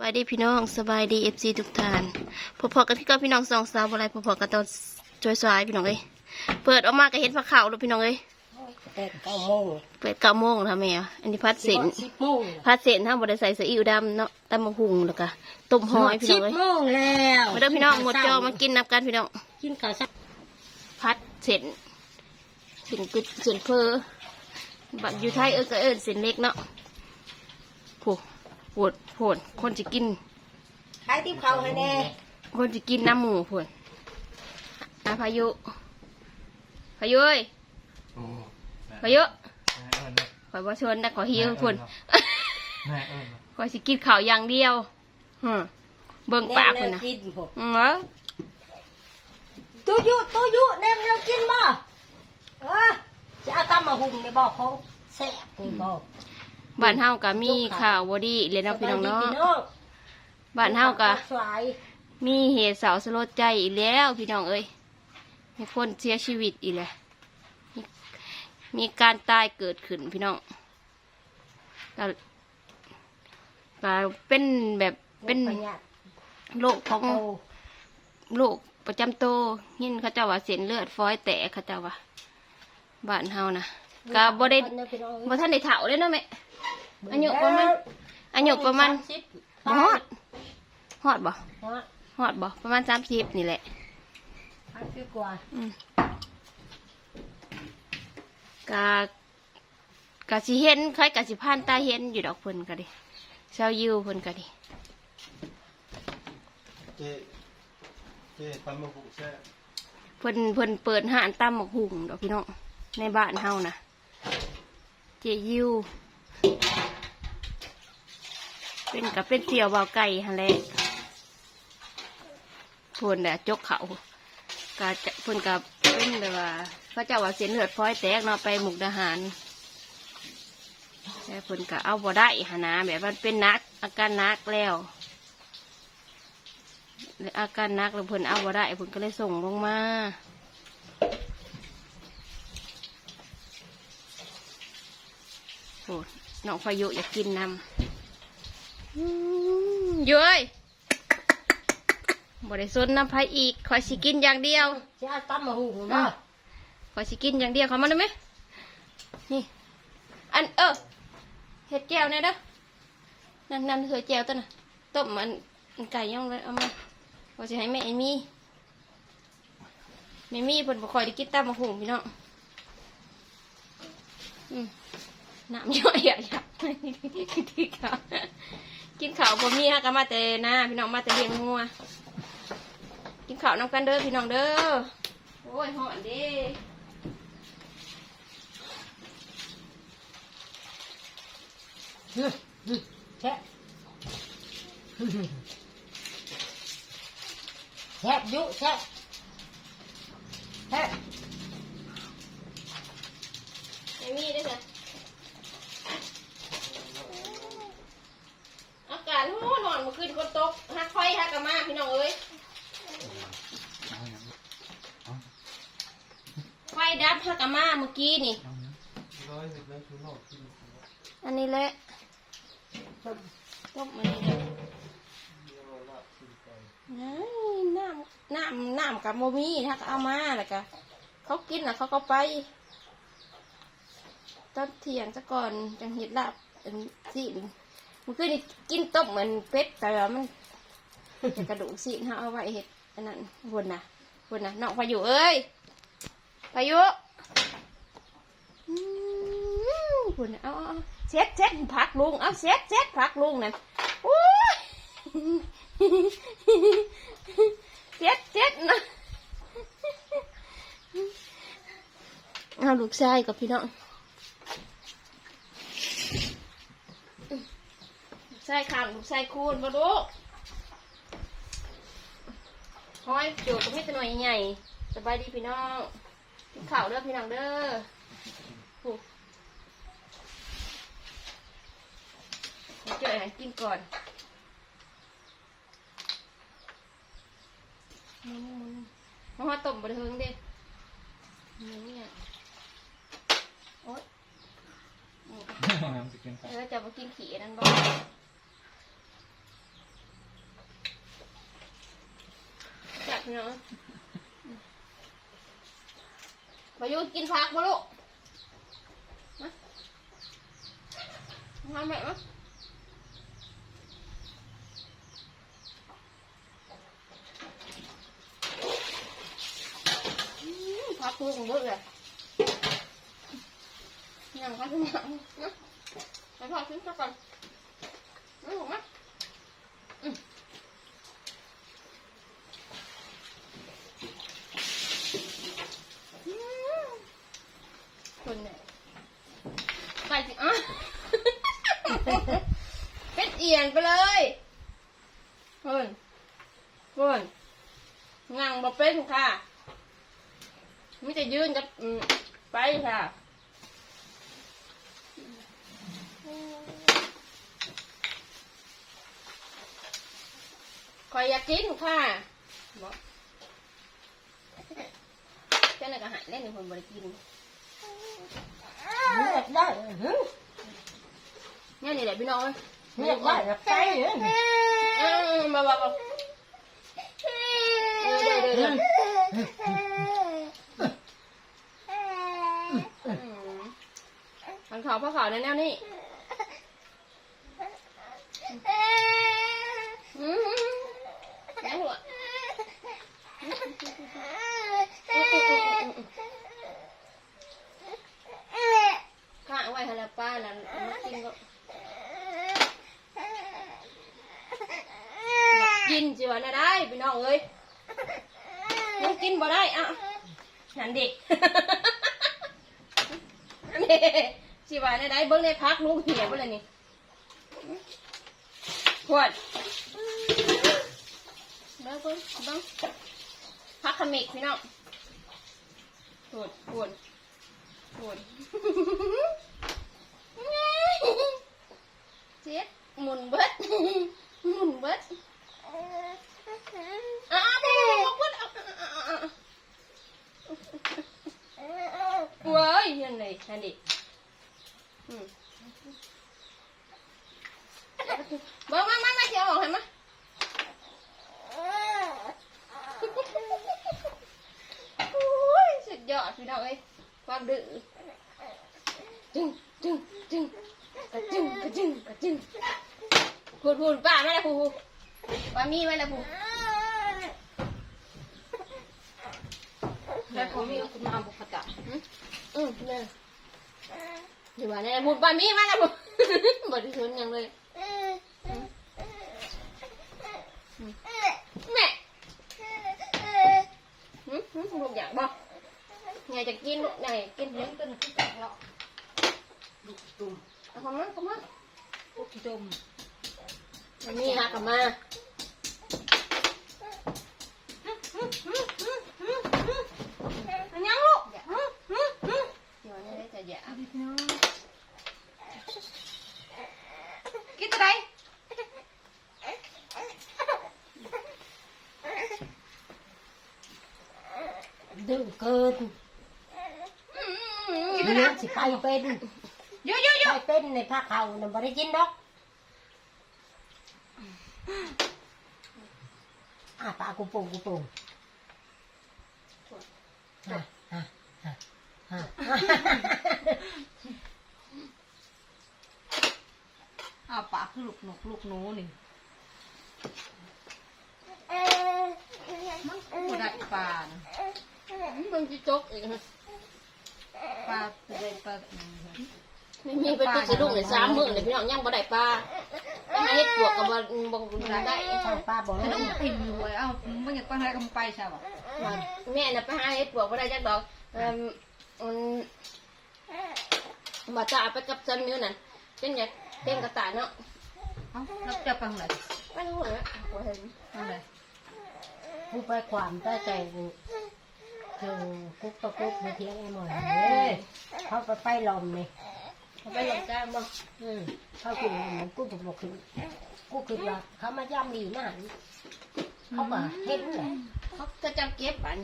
บายดีพี่น้องสบายดีเอฟซีทุกท่านพอๆกันที่ก็พี่น้องสองสาวอะไรพอๆกันตอนจอยสายพี่น้องเอ้ยเปิดออกมาก็เห็นผักขาวแล้วพี่น้องเอ้ยแปดเก้าโมงเปิดเก้าโมงทำไมอะอันนี้พัดเส้นสิบโมงพัดเส้นทำบริใส่ซีอิ๊วดำเนาะตำมะฮุงแล้วก็ต้มหอยพี่น้สิอบงเอ้ยโมงแล้วมาเด้อพี่น้องหมดจอมากินนับกันพี่น้องกินข้าวสักพัดเส้นเส้นกึดเส้นเพอบักอยู่ไทยเออก็เอิญเส้นเล็กเนาะโผล่ ปวดโผล่คนจะกิน ขายที่เขาให้แน่คนจะกินน้ำหมูพุ่นอาพายุพายุเอ้ยโอ้พายุแม่เอิญเลยขอยบ่ชนนะขอหิวพุ่นแม่เอิญขอยสิกินข้าวอย่างเดียวฮึเบิ่งปากพุ่นแนนะวกินผมอืมเอ้อตู้ยุตู้ยุแนมแนวกินบ่เออจะเอาตำมาหุ่มในบ่อของแซ่บนี่บ่ บ้านเฮาก็มีข้าวบ่ดีเลยเนาะพี่น้องเนาะบ้านเฮาก็สายมีเหตุเสาวสลดใจอีกแล้วพี่น้องเอ้ยมีคนเสียชีวิตอีกแล้วมีมีการตายเกิดขึ้นพี่น้องก็ก็เป็นแบบเป็นประหยัดโรคของโตโรคประจำตัวยินเขาเจ้าว่าเส้นเลือดฝอยแตกเขาเจ้าว่าบ้านเฮานะ ก็บ่ได้บ่ทันได้เฒ่าเลยเนาะแม่อายุประมาณอายุประมาณสิบบ่ฮอดฮอดบ่ฮอดฮอดบ่ประมาณ30นี่แหละพันสิบกว่าอืมกะกะสิเห็นใครกะสิผ่านตาเห็นอยู่ดอกเพิ่นก็ดิชาวยิวเพิ่นก็ดิเจ๊เจ๊ตำมะกุแซ่เพิ่นเพิ่นเปิดห้านตำหมกหุ่งดอกพี่น้องในบ้านเฮานะ เจยิวเป็นกับเป็นเสี่ยวเบาไก่หั่นแหละเพิ่นน่ะจกเขากะจะเพิ่นกับเป็นแบบว่าเขาเจ้าว่าเสียนเลือดฟ้อยแตกเนาะไปหมุกดาหารแต่พิ่นก็เอาบ่ได้หนนะแบบมันเป็นนัก อาการนักแล้วอาการนักแล้วพิ่นเอาบ่ได้พิ่นก็เลยส่งลงมา อ้น้องพายุอยากกินน้ำอืมเย้ยบ่ได้สนน้ำไผอีกคอยสิกินอย่างเดียวจะเอาตำมาหุ่มอืบ่มขอสิกินอย่างเดียวเขามาได้ไหมนี่ อันเออเห็ดแก้วเนี่ยเด้อนั่นนั่นเคยแก้วตัวน่ะต้มมันมันไก่ย่องเลยเอามาขอจะให้แม่ไอ้มีแม่มีเพิ่นบ่ค่อยได้กินตามมาหุงพี่น้องอืม น้ำย่อยอะอยากที่ข้าวกินข้าวบ่มีฮะก็มาแต่นะพี่น้องมาแต่เลี้ยงงัวกินข้าวน้ำกันเด้อพี่น้องเด้อโอ้ยหอนเด้แซ่บแซ่บยุแซ่บแซ่บ ไม่มีได้จ้ะอากาศร้อนนอนเมื่อคืนคนตกฮักไฟฮักกะมาพี่น้องเอ้ยไฟดับฮักกะมาเมื่อกี้นี่ ร้อยสิบแล้วคือโลกที่ อันนี้แหละต้มมันนี่แหละน้ำ น้ำน้ำกับโมมี่ถ้าเอามาแล้วก็เขากินแล้วเขาก็ไป ตอนเที่ยงซะก่อนจังเห็ดลาบสิมันคือนี่กินต้มเหมือนเป็ดแต่ว่ามันกระดูกสิเขาเอาไว้เห็ดอันนั้นวนนะวนนะน้องพายุเอ้ยพายุอืมวนนะเอาเอาเอาเช็ดเช็ดผักลุงเอาเช็ดเช็ดผักลุงนั่นโอ้ย เช็ดเช็ดนะเอาลูกชายกับพี่น้องใส่ขามใส่คูณมาดูห้อยโจกก็มีแต่หน่วยใหญ่สบายดีพี่น้องกินข้าวเด้อพี่น้องเด้อผูกเจอให้กินก่อน มันมุนเพราะว่าต้มบะเทิงด้หมุนเนี่ยโอ๊ยจะกิเออจะมากินขี่นั่นบ้างจับเนาะมาอยู่กินผักมาลูกมาทำแบบว่า มผักคือของเบิดเลยอยังผักคือหยังนะไปผักขึ้นสักก่อนไมาลูกไหมคนเนี่ยไปสิอะเป็ดเอียนไปเลยเพิ่นเพิ่นงังบ่เป็นค่ะ ไมแต่จะยืนจะอืมไปค่ะคอยอยากกินค่ะบอกเจ้าหน้าก็หายเล่นในคนบริกินเลือกได้หึเนี่ยนี่แหละพี่น้องเอ้ยเลือกได้แล้วไปเด้ออืมมามามาเออเดี๋ยวเดี๋ยวเดี๋ยวอืมมันขาว ผ้าขาวแนวๆนี่อืมแม่หัวข้าเอาไว้ให้ละป้านั่นเอามากินก็กินสิวะนได้พี่น้องเอ้ยยังกินบ่ได้อะนั่นเด็กนี่ สิว่าได้ได้เบิ่งในพักลูกเหี่ยวไปเลยนี่ขวดเบิ่งเบิ่งเบิ่งพักขมิกพี่น้องขวดขวดขวดเจ็ดหมุนเบิดหมุนเบิดอะเบิดเบิดเว้ยยังไงนั่นดิ บิ่งมามามาเดี๋ยวออกให้มาโอ้ยสุดยอดพี่น้องเอ้ยความดื้อจึงจึงจึงกระจึงกระจึงกระจึงพูดพูดป้าไม่ละพูป้ามีไม่ละพูแล้วผมมีคุณมาบุกตะอืมเนี่ย อยู่ว่าเนี่ยพูดป้ามีไม่ละพูบไดชนยังเลยแม่หืมหืมลูกอยากบอกไงจะกินลูกไงกินเลี้ยงต้นขึ้นจากเราดุตุ่มเอาเข้ามาเข้ามาพวกขี้ตุ่มมันนี่ฮะกลับมา เกินเลี้ยงสิไปเป็นเยอะเยอะเยไปอะเป็นในภาคเขาน่ะบ่ได้กินดอกอะปลากูปุ่งกูปุ่งฮะฮะฮะฮะอ้าวปากคือลูกนกลูกหนูนี่มันกูได้ปลานะ มึงจะจกอีกนะปลาตัวใหญ่ปลาอืมไม่มีไปตุกสะดุ้งเลยสามมื้อเลยพี่น้องยังบ่ได้ปลาไปหาเห็ดปวกกับบ่บ่ได้ทางป้าบอกแต่แล้ต้องกินอยู่เว้ยเอ้ามันอยากไปไหนก็มึงไปใช่ป่ะแม่น่ะไปหาเห็ดปวกบ่ได้จักดอกเอิ่มมันบ่จะเอาไปกับซันนิ้วนั่นเป็นอยากเต็มกระต่ายเนาะเอ้าแล้วจะไปทางไหนไปรู้เหรอบ่เห็นทางไหนผู้ไปความใต้ใจเจอกุ๊กตะกุ๊กมาเทียงไอ้หมอนเลยเขาไปไปลมนี่เอาไปลงจ้างบ่อืมเขาคือมันกูบอกบอกคือกูคือว่าเขามาย่ำดีหนะเขาก็เห็นแหละเขาจะจำเก็บปัน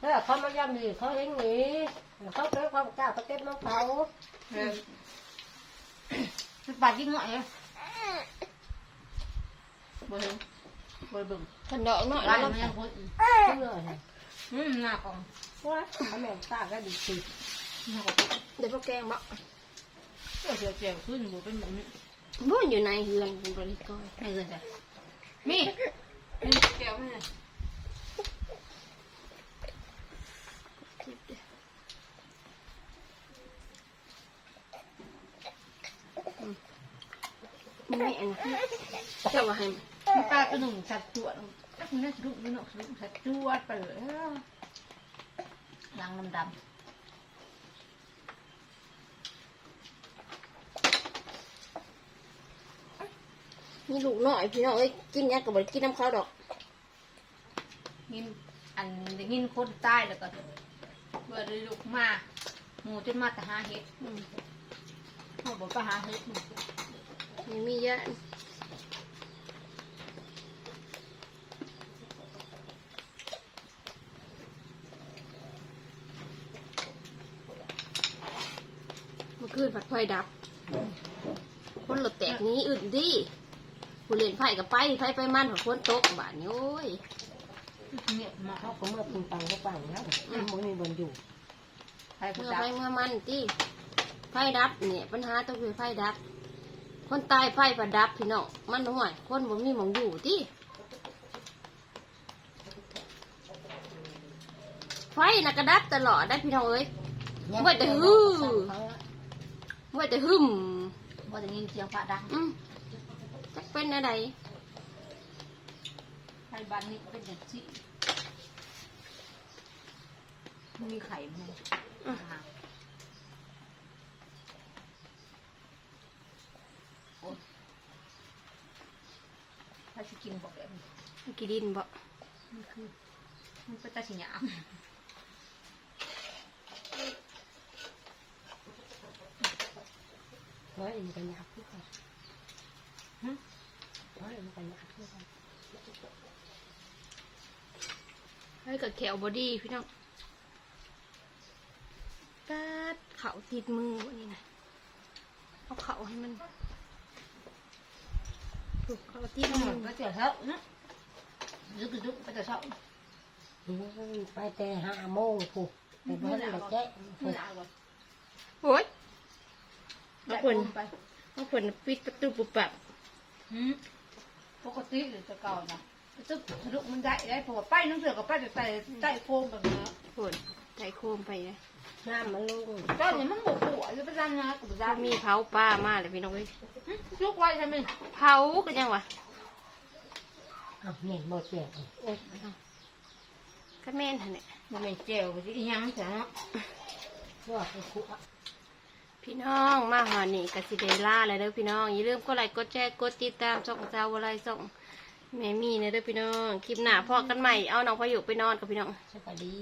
เออเขามาย่ำดีเขาเห็นนี่เขาเก็บความกล้าเขาเก็บน้องเขาเออปลายิ่งหน่อยเลยบ่เห็นบริบึงขนดอกเนาะร้าแล้วมันยังคนเพื่ ออะไรอืมหน้ากองว่าเอาแม่ตาก็ดีสิหน้ากองเดี๋ยวพวกแกงบ่เจียวเจียวขึ้นหมูเป็นแบบนี้บ่อยู่ในเฮือนเป็นบริกรไม่เลยจ้ะมีมีเจียวไหมมันไม่อันนี้เจ้าว่าให้ปลาตัวหนึ่งสัดจวด ถ้าคุณน่าจะลุกนี่เนาะลุกสัดจวดไปเลยดังดำมีลูกน้อยพี่น้องเอ้ยกินยากับบริกินน้ำข้าวดอกๆยินอันได้ยินคนใต้แล้วก็เบื่อเลยลุกมาหมูจนมาแต่หาเห็ดอืมเขาบอกไปหาเห็ดไม่มีเยอะ คืนผัดไฟดับ คนหลดแตกหนี้อื่นดิผู้เล่นไฟกับไปไฟไปมันผัดคนตกบาดนี้โอ้ยเนี่ยมาเขาก็เมื่อปิงปังก็ปังแล้วมันมีบนอยู่ใครผู้เมื่อจับไปเมื่อมันที่ไฟดับเนี่ยปัญหาต้องคือไฟดับ คนตายไฟประดับพี่น้องมันห่วย คนบ่มีหมองอยู่ที่ไฟน่ะกระดับตลอดได้พี่น้องเอ้ยว่าแต่ฮือ ว่าแต่หึมว่าจะยินเสียงพระดัง อืมจักเป็นอะไรไทยบ้านนี้เป็นอย่างที่มีไข่มั้งถ้าจะกินบอกแบบนี้กินดินบ่มันคือมันเป็นตาสีหยาบ เฮ้ยมันกันยักษ์ทุกคนเฮ้ยมันกันยักษ์ทุกคนให้กับแขวบอดี้พี่น้องกัดเขาติดมือวันนี้นะเอาเขาให้มันถูกเขาติดมือไปเจอเช้านะยุกยุกไปเจอเช้าไปแต่ห้าโมงผูกแต่เมื่อไรแจ๊ะโอ้ย แล้เอาวคคนนไปเอาคนปิดประตูปุบปับปกติหรือจะเก่านะจะสนุกมันได้ได้เพราะว่าไปน้ำเสือกับไปแต่ใต้ใต้โคมแบบนี้คนใจโคมไปนะน้ำมันลงตอนนี้มันบวกหัวจะไปจันนะกับถ้าจันมีเผาป้ามาเลยพี่น้องเอ้ยลุกไว้ใช่ไหมเผาก็ยังวะอะเนี่ยหมดเสียงโอ้ยก็แม่นหั่นแหละมันเป็นเจลไปที่ยังใช่ไหมพวกไอ้คุ พี่น้องมาหอนี่กสิเดล่าเลยเด้อพี่น้องอย่าลืมกดไลค์กดแชร์กดติดตามช่องเจ้าอะไรส่องแม่มีนะเด้อพี่น้องคลิปหน้าพอกันใหม่เอาน้องพายุไปนอนกับพี่น้อง สวัสดี